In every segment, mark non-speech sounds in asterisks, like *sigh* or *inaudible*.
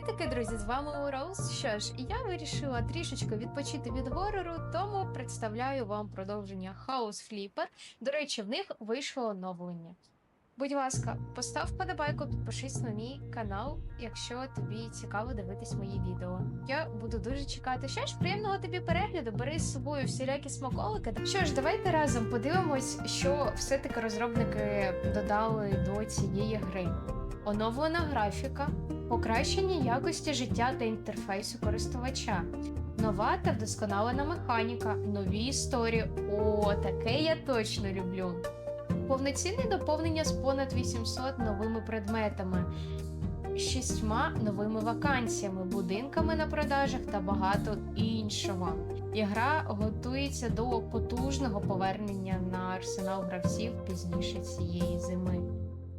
Привітики, друзі! З вами Роуз. Що ж, я вирішила трішечки відпочити від горору, тому представляю вам продовження House Flipper. До речі, в них вийшло оновлення. Будь ласка, постав вподобайку, підпишись на мій канал, якщо тобі цікаво дивитись мої відео. Я буду дуже чекати. Що ж, приємного тобі перегляду, бери з собою всілякі смаколики. Що ж, давайте разом подивимось, що все-таки розробники додали до цієї гри. Оновлена графіка, покращення якості життя та інтерфейсу користувача, нова та вдосконалена механіка, нові історії. О, таке я точно люблю. Повноцінне доповнення з понад 800 новими предметами, шістьма новими вакансіями, будинками на продажах та багато іншого. Ігра готується до потужного повернення на арсенал гравців пізніше цієї зими.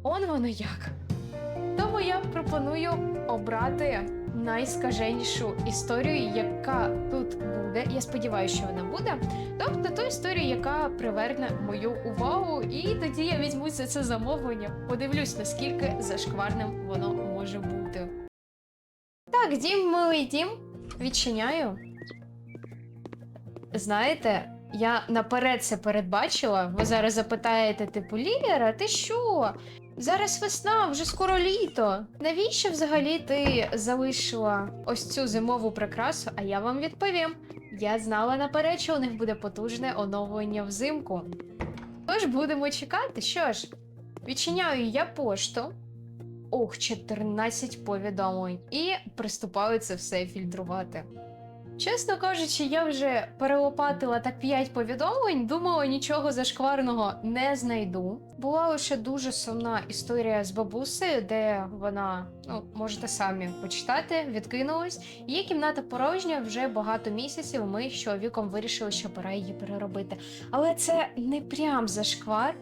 Он воно як. Тому я пропоную обрати найскаженішу історію, яка тут буде. Я сподіваюся, що вона буде. Тобто ту історію, яка приверне мою увагу, і тоді я візьму за це замовлення. Подивлюсь, наскільки зашкварним воно може бути. Так, дім, милий дім. Відчиняю. Знаєте, я наперед це передбачила. Ви зараз запитаєте, типу, Ліра, ти що? Зараз весна, вже скоро літо. Навіщо взагалі ти залишила ось цю зимову прикрасу? А я вам відповім. Я знала наперед, що у них буде потужне оновлення взимку. Тож будемо чекати. Що ж, відчиняю я пошту. Ох, 14 повідомлень. І приступаю це все фільтрувати. Чесно кажучи, я вже перелопатила так 5 повідомлень, думала, нічого зашкварного не знайду. Була лише дуже сумна історія з бабусею, де вона, ну, можете самі почитати, відкинулась. Її кімната порожня вже багато місяців. Ми з чоловіком вирішили, що пора її переробити. Але це не прям зашквар.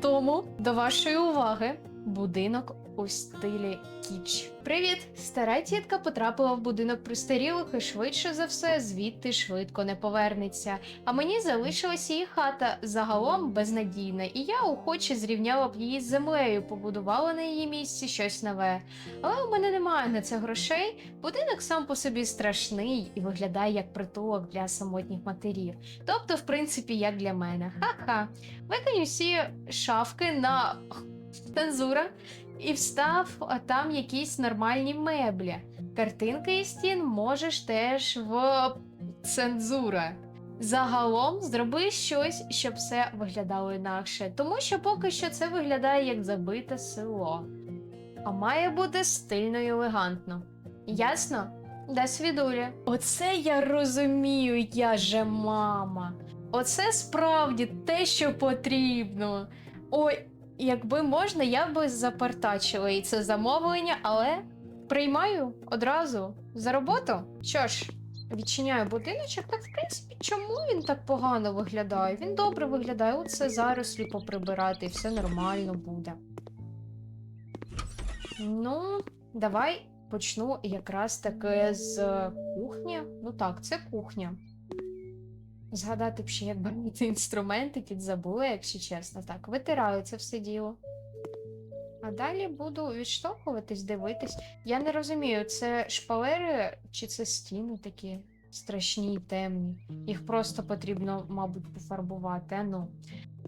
Тому до вашої уваги будинок у стилі кіч. Привіт! Стара тітка потрапила в будинок престарілих і швидше за все звідти швидко не повернеться. А мені залишилась її хата загалом безнадійна, і я охоче зрівняла б її з землею, побудувала на її місці щось нове. Але у мене немає на це грошей. Будинок сам по собі страшний і виглядає як притулок для самотніх матерів. Тобто, в принципі, як для мене. Ха-ха. Викинь усі шафки на цензура і встав там якісь нормальні меблі. Картинки із стін можеш теж в цензура. Загалом зроби щось, щоб все виглядало інакше, тому що поки що це виглядає як забите село. А має бути стильно і елегантно. Ясно? До свідулі. Оце я розумію, я же мама. Оце справді те, що потрібно. Ой, Якби можна, я би запартачила і це замовлення, але приймаю одразу за роботу. Що ж, відчиняю будиночок, так в принципі, чому він так погано виглядає? Він добре виглядає, оце зарослі поприбирати, і все нормально буде. Ну, давай почну якраз таки з кухні. Ну так, це кухня. Згадати б ще, як брати інструменти, підзабула, якщо чесно. Так, витираю це все діло. А далі буду відштовхуватись, дивитись. Я не розумію, це шпалери чи це стіни такі страшні темні. Їх просто потрібно, мабуть, пофарбувати. Ну.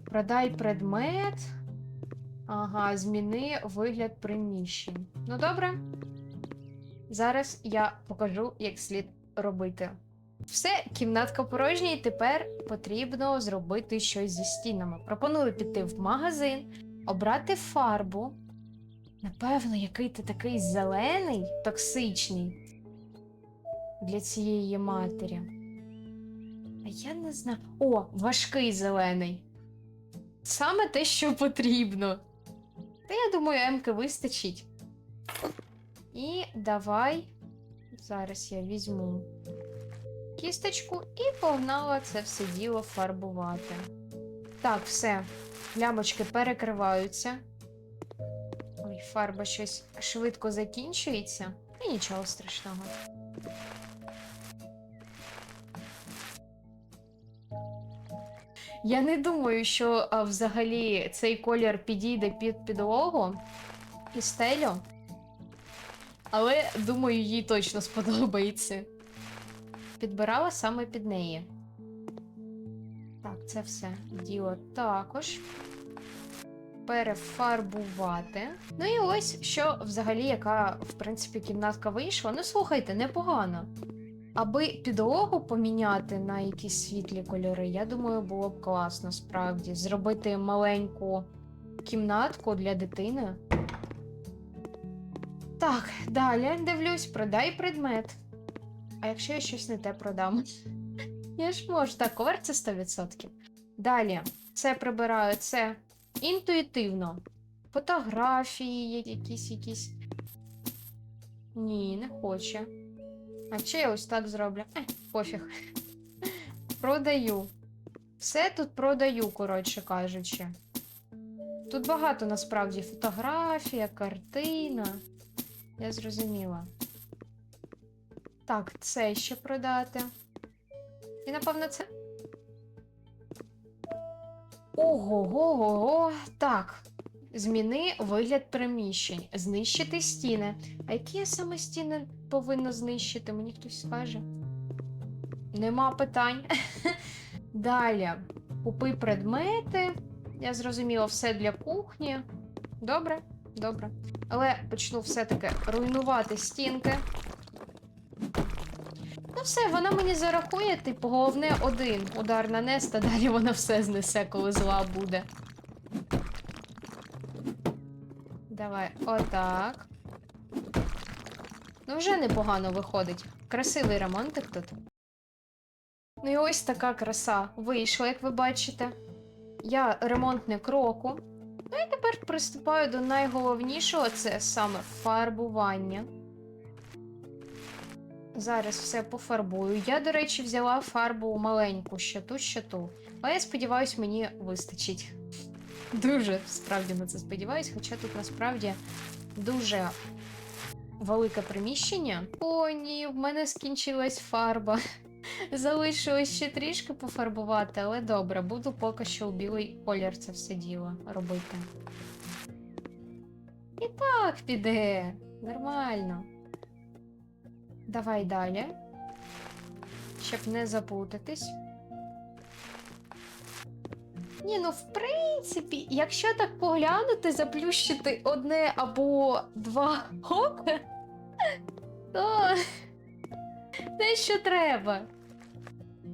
Продай предмет. Ага, зміни вигляд приміщень. Ну, добре. Зараз я покажу, як слід робити. Все, кімнатка порожня, і тепер потрібно зробити щось зі стінами. Пропоную піти в магазин, обрати фарбу. Напевно, який ти такий зелений, токсичний для цієї матері. А я не знаю. О, важкий зелений. Саме те, що потрібно. Та я думаю, Емки вистачить. І давай. Зараз я візьму кісточку і погнала це все діло фарбувати. Так, все. Лямочки перекриваються. Ой, фарба щось швидко закінчується. І нічого страшного. Я не думаю, що а, взагалі цей колір підійде під підлогу і стелю. Але думаю, їй точно сподобається. Підбирала саме під неї. Так, це все діло також. Перефарбувати. Ну і ось що взагалі, яка, в принципі, кімнатка вийшла. Ну, слухайте, непогано. Аби підлогу поміняти на якісь світлі кольори, я думаю, було б класно справді. Зробити маленьку кімнатку для дитини. Так, далі дивлюсь, продай предмет. А якщо я щось не те продам? Я ж можу. Так, це 100%. Далі, це прибираю, це інтуїтивно. Фотографії, якісь якісь. Ні, не хоче. А чи я ось так зроблю? Е, пофіг. Продаю. Все тут продаю, коротше кажучи. Тут багато насправді фотографія, картина. Я зрозуміла. Так, це ще продати. І напевно це. Ого-го-го. Так. Зміни вигляд приміщень. Знищити стіни. А які я саме стіни повинна знищити? Мені хтось скаже. Нема питань. *laughs* Далі. Купи предмети. Я зрозуміла все для кухні. Добре, добре. Але почну все-таки руйнувати стінки. Ну все, вона мені зарахує, типу, головне один удар нанести, *laughs* далі вона все знесе, коли зла буде. Давай, отак. Ну, вже непогано виходить. Красивий ремонтик тут. Ну і ось така краса вийшла, як ви бачите. Я ремонтник року. Ну і тепер приступаю до найголовнішого це саме фарбування. Зараз все пофарбую. Я, до речі, взяла фарбу маленьку, ще ту, ще ту. Але я сподіваюся, мені вистачить. Дуже справді на це сподіваюсь, хоча тут насправді дуже велике приміщення. О, ні, в мене скінчилась фарба. *laughs* Залишилось ще трішки пофарбувати, але добре, буду поки що у білий колір це все діло робити. І так піде. Нормально. Давай далі. Щоб не заплутатись. Ні, ну в принципі, якщо так поглянути, заплющити одне або два ока, то те, що треба.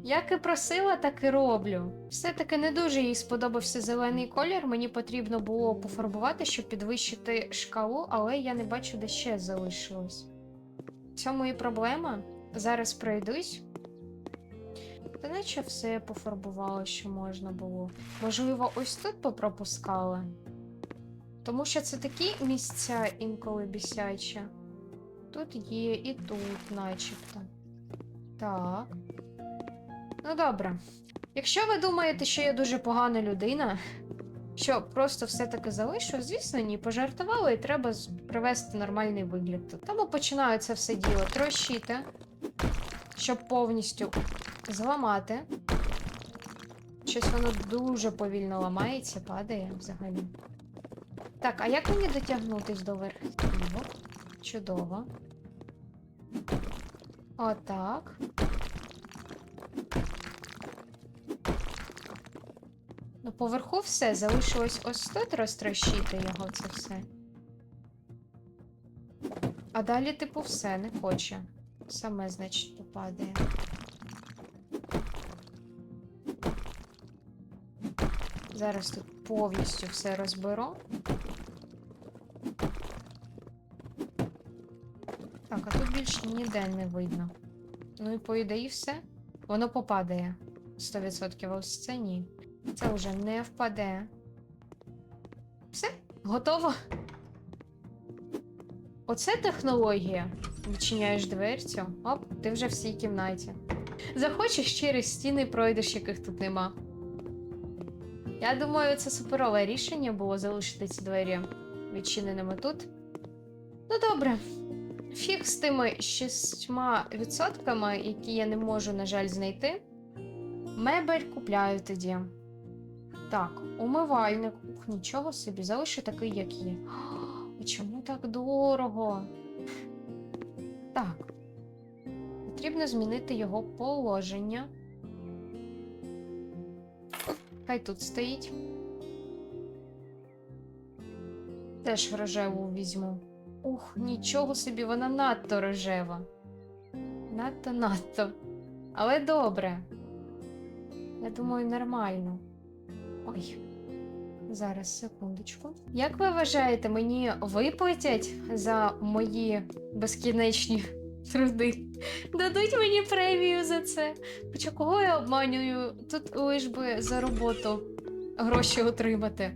Як і просила, так і роблю. Все-таки не дуже їй сподобався зелений колір. Мені потрібно було пофарбувати, щоб підвищити шкалу, але я не бачу, де ще залишилось. Цьому і проблема. Зараз пройдусь. Та наче все пофарбувало, що можна було. Можливо, ось тут попропускала. Тому що це такі місця інколи бісячі. Тут є і тут, начебто. Так. Ну добре. Якщо ви думаєте, що я дуже погана людина, що просто все-таки залишу, звісно, ні, пожартувала і треба привести нормальний вигляд. Тому починаю це все діло трощити, щоб повністю зламати. Щось воно дуже повільно ламається, падає взагалі. Так, а як мені дотягнутись до верхівок? Чудово. Отак. Поверху все, залишилось ось тут розтрощити його це все. А далі, типу, все, не хоче. Саме, значить, попадає. Зараз тут повністю все розберу. Так, а тут більше ніде не видно. Ну і по ідеї все. Воно попадає. 100%, а ось це ні. Це вже не впаде. Все, готово. Оце технологія. Відчиняєш дверцю. Оп, ти вже в цій кімнаті. Захочеш через стіни пройдеш, яких тут нема. Я думаю, це суперове рішення було залишити ці двері відчиненими тут. Ну добре. Фіг з тими шістьма відсотками, які я не можу, на жаль, знайти. Мебель купляю тоді. Так, умивальник. Ух, нічого собі, залишу такий, як є. А чому так дорого? Так. Потрібно змінити його положення. Хай тут стоїть. Теж рожеву візьму. Ух, нічого собі, вона надто рожева. Надто надто. Але добре. Я думаю, нормально. Ой. Зараз, секундочку. Як ви вважаєте, мені виплатять за мої безкінечні труди? Дадуть мені премію за це. Хоча кого я обманюю? Тут лиш би за роботу гроші отримати.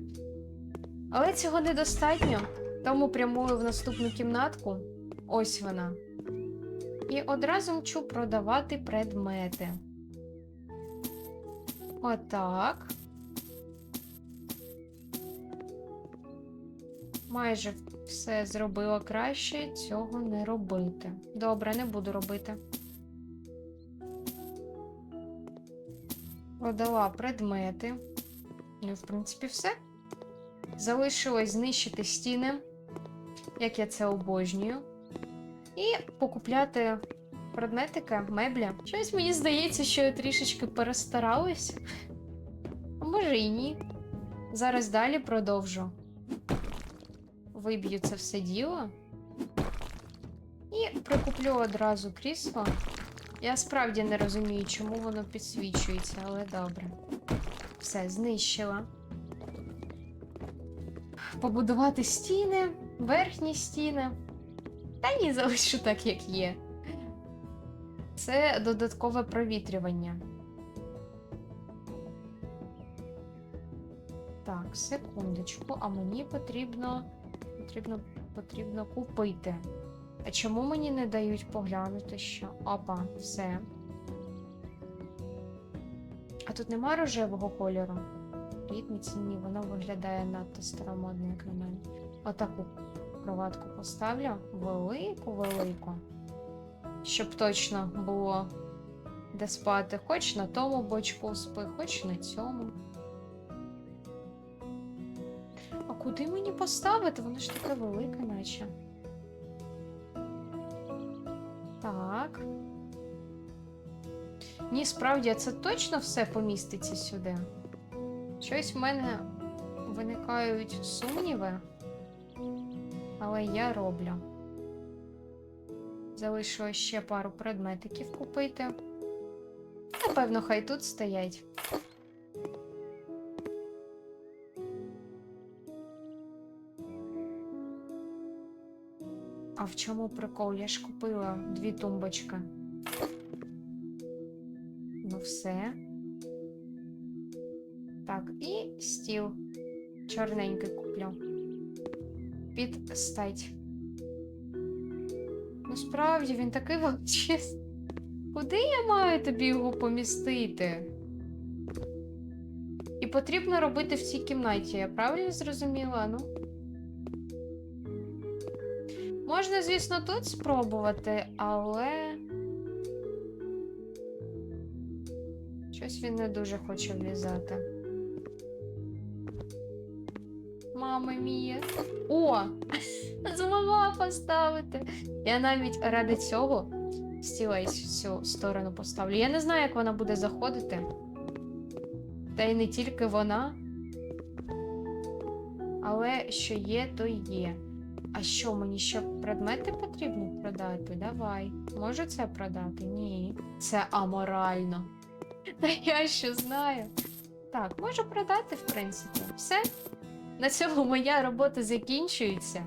Але цього недостатньо, тому прямую в наступну кімнатку. Ось вона. І одразу мчу продавати предмети. Отак. Майже все зробила краще, цього не робити. Добре, не буду робити. Продала предмети. Ну, в принципі, все. Залишилось знищити стіни, як я це обожнюю. І покупляти предметики, меблі. Щось мені здається, що я трішечки перестаралась. А може і ні. Зараз далі продовжу. Виб'ю це все діло. І прикуплю одразу крісло. Я справді не розумію, чому воно підсвічується, але добре. Все, знищила. Побудувати стіни, верхні стіни. Та ні, залишу так, як є. Це додаткове провітрювання. Так, секундочку, а мені потрібно. Потрібно, потрібно купити. А чому мені не дають поглянути, що? Опа, все. А тут нема рожевого кольору. Рідниці ні, воно виглядає надто старомодно, як на мене. Отаку кроватку поставлю. Велику-велику. Щоб точно було де спати. Хоч на тому бочку спи, хоч на цьому. Куди мені поставити? Воно ж таке велике, наче. Так. Ні, справді, це точно все поміститься сюди. Щось в мене виникають сумніви, але я роблю. Залишилось ще пару предметиків купити. Напевно, хай тут стоять. А в чому прикол? Я ж купила дві тумбочки. Ну, все. Так, і стіл. Чорненький куплю. Під стать. Ну, він такий величезний. Куди я маю тобі його помістити? І потрібно робити в цій кімнаті, я правильно зрозуміла? Ну. Можна, звісно, тут спробувати, але. Щось він не дуже хоче влізати. Мама мія. О! *laughs* Змогла поставити. Я навіть ради цього стіла із цю сторону поставлю. Я не знаю, як вона буде заходити. Та й не тільки вона. Але що є, то є. А що, мені ще предмети потрібно продати? Давай. Можу це продати? Ні. Це аморально. *laughs* Та я що знаю. Так, можу продати, в принципі. Все. На цьому моя робота закінчується.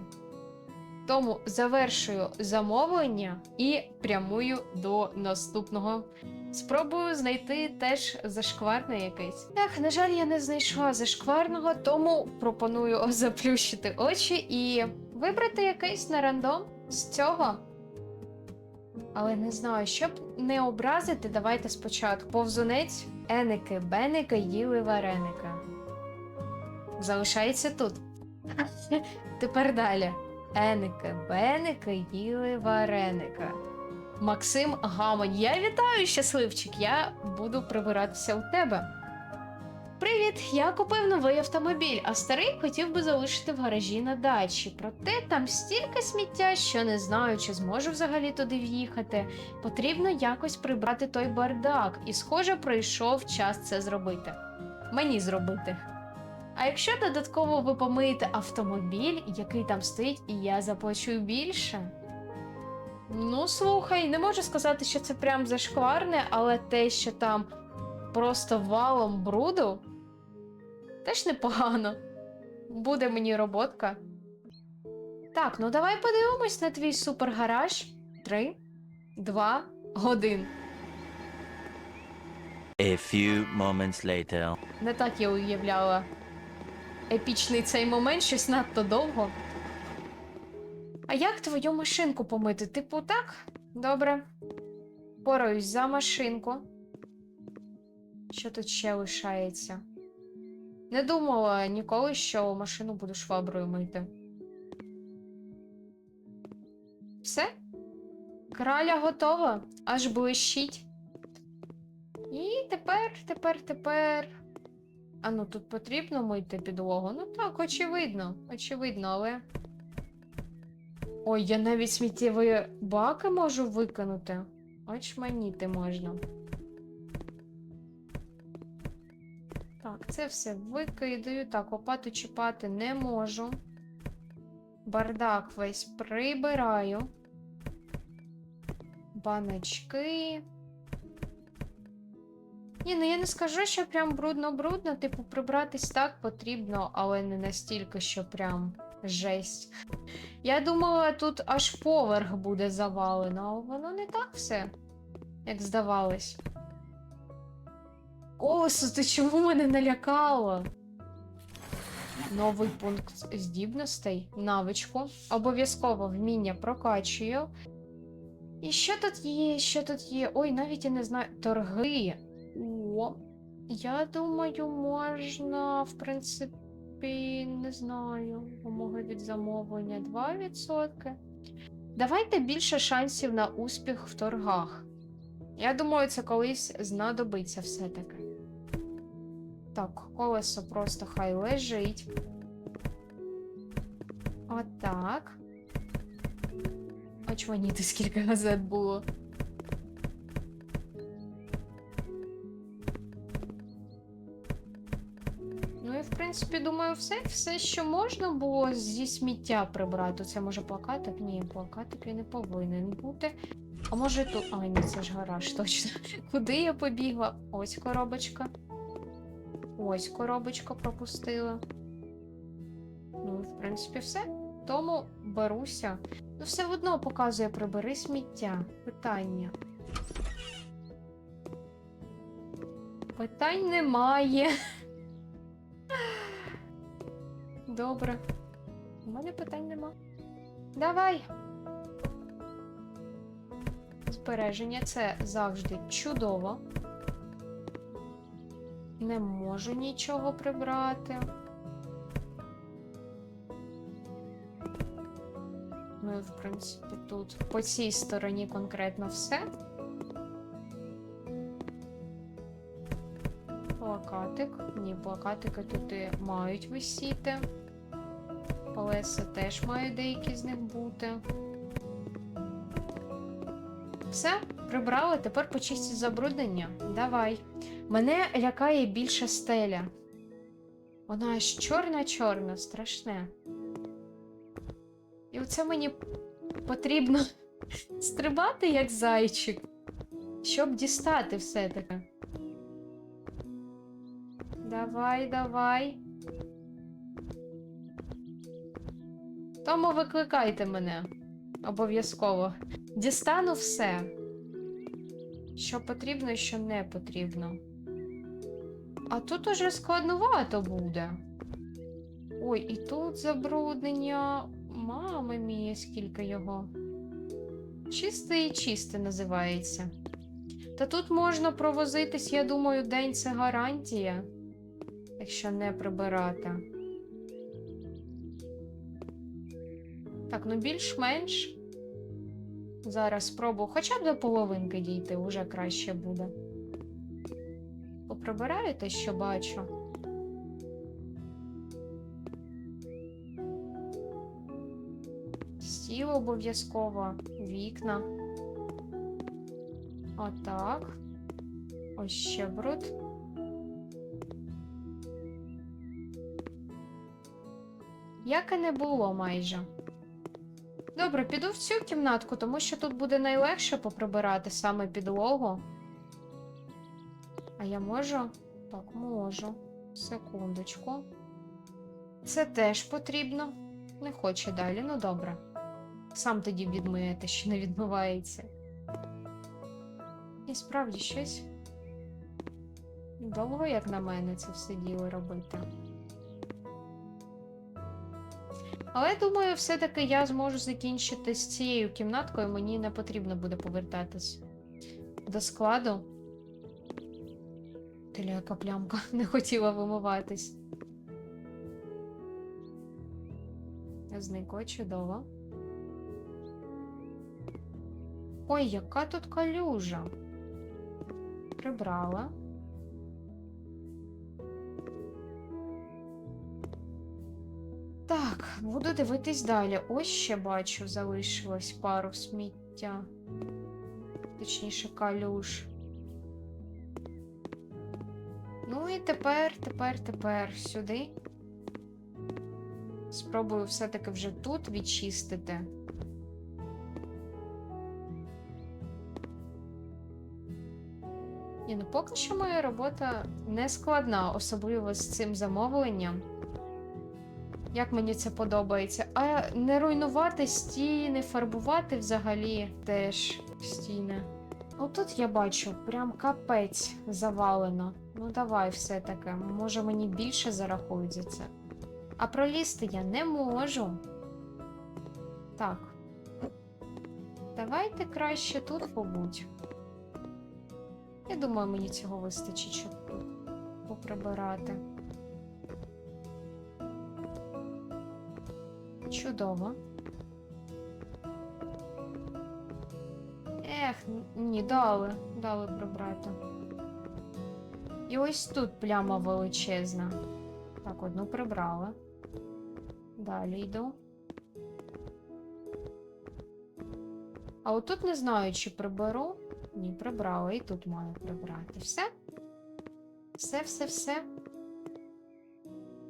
Тому завершую замовлення і прямую до наступного. Спробую знайти теж зашкварне якесь. Ех, на жаль, я не знайшла зашкварного, тому пропоную заплющити очі і вибрати якийсь на рандом з цього. Але не знаю, щоб не образити, давайте спочатку. Повзунець, еники, беники їли вареники. Залишається тут. *laughs* Тепер далі. Еники, беники їли вареника. Максим Гамонь. Я вітаю, щасливчик. Я буду прибиратися у тебе. Привіт! Я купив новий автомобіль, а старий хотів би залишити в гаражі на дачі. Проте там стільки сміття, що не знаю, чи зможу взагалі туди в'їхати. Потрібно якось прибрати той бардак, і, схоже, прийшов час це зробити. Мені зробити. А якщо додатково ви помиєте автомобіль, який там стоїть, і я заплачу більше. Ну, слухай, не можу сказати, що це прям зашкварне, але те, що там просто валом бруду, теж непогано. Буде мені роботка. Так, ну давай подивимось на твій супергараж. Три, два, один. A few moments later. Не так я уявляла. Епічний цей момент, щось надто довго. А як твою машинку помити? Типу, так? Добре. Пораюсь за машинку. Що тут ще лишається? Не думала ніколи, що машину буду шваброю мити. Все? Краля готова, аж блищить. І тепер, тепер, тепер. А ну тут потрібно мити підлогу. Ну так, очевидно, очевидно, але. Ой, я навіть сміттєві баки можу викинути. Очманіти можна. Це все викидаю. Так, лопату чіпати не можу. Бардак весь прибираю. Баночки. Ні, ну я не скажу, що прям брудно-брудно, типу, прибратись так потрібно, але не настільки, що прям жесть. Я думала, тут аж поверх буде завалено, а воно не так все, як здавалось. Колесо, ти чому мене налякало? Новий пункт здібностей, навичку. Обов'язково вміння прокачую. І що тут є? Що тут є? Ой, навіть я не знаю. Торги. О, я думаю, можна, в принципі, не знаю. Вимоги від замовлення 2%. Давайте більше шансів на успіх в торгах. Я думаю, це колись знадобиться все-таки. Так, колесо просто хай лежить. Отак. Очманіти, скільки газет було. Ну і в принципі, думаю, все, все, що можна було зі сміття прибрати. Це може плакатик? Ні, плакатик він не повинен бути. А може тут. А, ні, це ж гараж, точно. Куди я побігла? Ось коробочка. Ось коробочка пропустила. Ну, в принципі, все. Тому беруся. Ну, все одно показує прибери сміття. Питання. Питань немає. Добре. У мене питань нема. Давай. Збереження це завжди чудово. Не можу нічого прибрати. Ну і в принципі тут по цій стороні конкретно все. Плакатик. Ні, плакатики тут і мають висіти. Колеса теж мають деякі з них бути. Все, прибрали, тепер почисти забруднення. Давай. Мене лякає більше стеля. Вона аж чорна-чорна, страшне. І оце мені потрібно *laughs* стрибати як зайчик, щоб дістати все-таки. Давай, давай. Тому викликайте мене. Обов'язково. Дістану все. Що потрібно і що не потрібно. А тут уже складновато буде. Ой, і тут забруднення. Мами мія, скільки його. Чисте і чисте називається. Та тут можна провозитись, я думаю, день це гарантія, якщо не прибирати. Так, ну більш-менш. Зараз спробую хоча б до половинки дійти, уже краще буде. Пробираю те, що бачу. Стіл обов'язково, вікна. Отак. Ось ще бруд. Як і не було майже. Добре, піду в цю кімнатку, тому що тут буде найлегше поприбирати саме підлогу. А я можу? Так, можу. Секундочку. Це теж потрібно. Не хоче далі, ну добре. Сам тоді відмиєте, що не відмивається. І справді щось. Довго, як на мене, це все діло робити. Але думаю, все-таки я зможу закінчити з цією кімнаткою, мені не потрібно буде повертатись до складу. Теляка плямка *laughs* не хотіла вимиватись. Зникло чудово. Ой, яка тут калюжа. Прибрала. Так, буду дивитись далі. Ось ще бачу, залишилось пару сміття. Точніше, калюж. І тепер, тепер, тепер сюди. Спробую все-таки вже тут відчистити. Ні, ну поки що моя робота не складна, особливо з цим замовленням. Як мені це подобається. А не руйнувати стіни, фарбувати взагалі теж стіни. Отут я бачу, прям капець завалено. Ну давай все-таки. Може мені більше зарахують за це. А пролізти я не можу. Так. Давайте краще тут побудь. Я думаю, мені цього вистачить, щоб поприбирати. Чудово. Ех, ні, дали, дали прибрати. І ось тут пляма величезна. Так, одну прибрала. Далі йду. А отут не знаю, чи приберу. Ні, прибрала, і тут маю прибрати. Все? Все, все, все.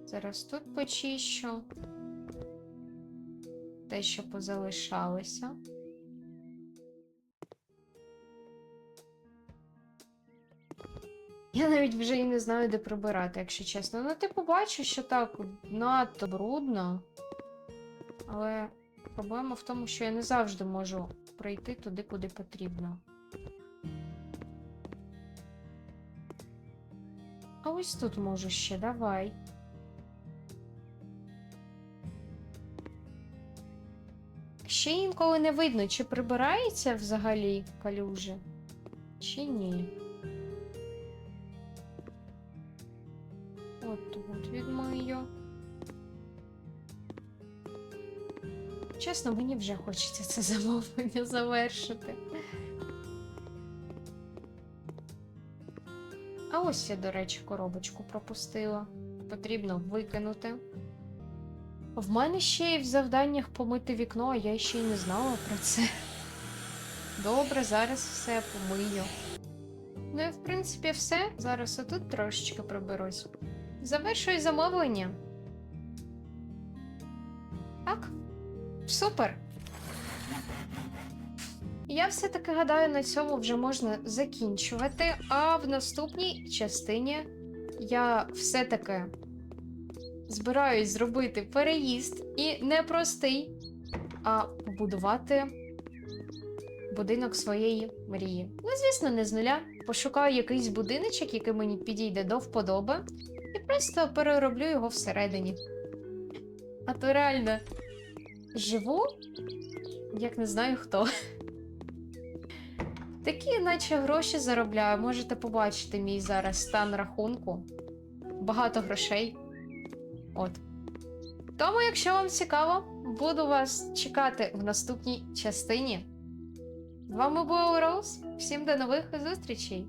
Зараз тут почищу. Те, що позалишалося. Я навіть вже і не знаю, де прибирати, якщо чесно. Ну, ти побачиш, що так надто брудно. Але проблема в тому, що я не завжди можу пройти туди, куди потрібно. А ось тут можу ще, давай. Ще інколи не видно, чи прибирається взагалі калюжі, чи ні. От тут відмию. Чесно, мені вже хочеться це замовлення завершити. А ось я, до речі, коробочку пропустила. Потрібно викинути. В мене ще й в завданнях помити вікно, а я ще й не знала про це. Добре, зараз все помию. Ну і в принципі все. Зараз отут трошечки приберусь. Завершую замовлення. Так. Супер. Я все-таки гадаю, на цьому вже можна закінчувати. А в наступній частині я все-таки збираюсь зробити переїзд і не простий, а побудувати будинок своєї мрії. Ну, звісно, не з нуля. Пошукаю якийсь будиночок, який мені підійде до вподоби, і просто перероблю його всередині. А то реально живу, як не знаю хто. Такі, наче гроші заробляю. Можете побачити мій зараз стан рахунку. Багато грошей. От. Тому, якщо вам цікаво, буду вас чекати в наступній частині. З вами була Роуз. Всім до нових зустрічей!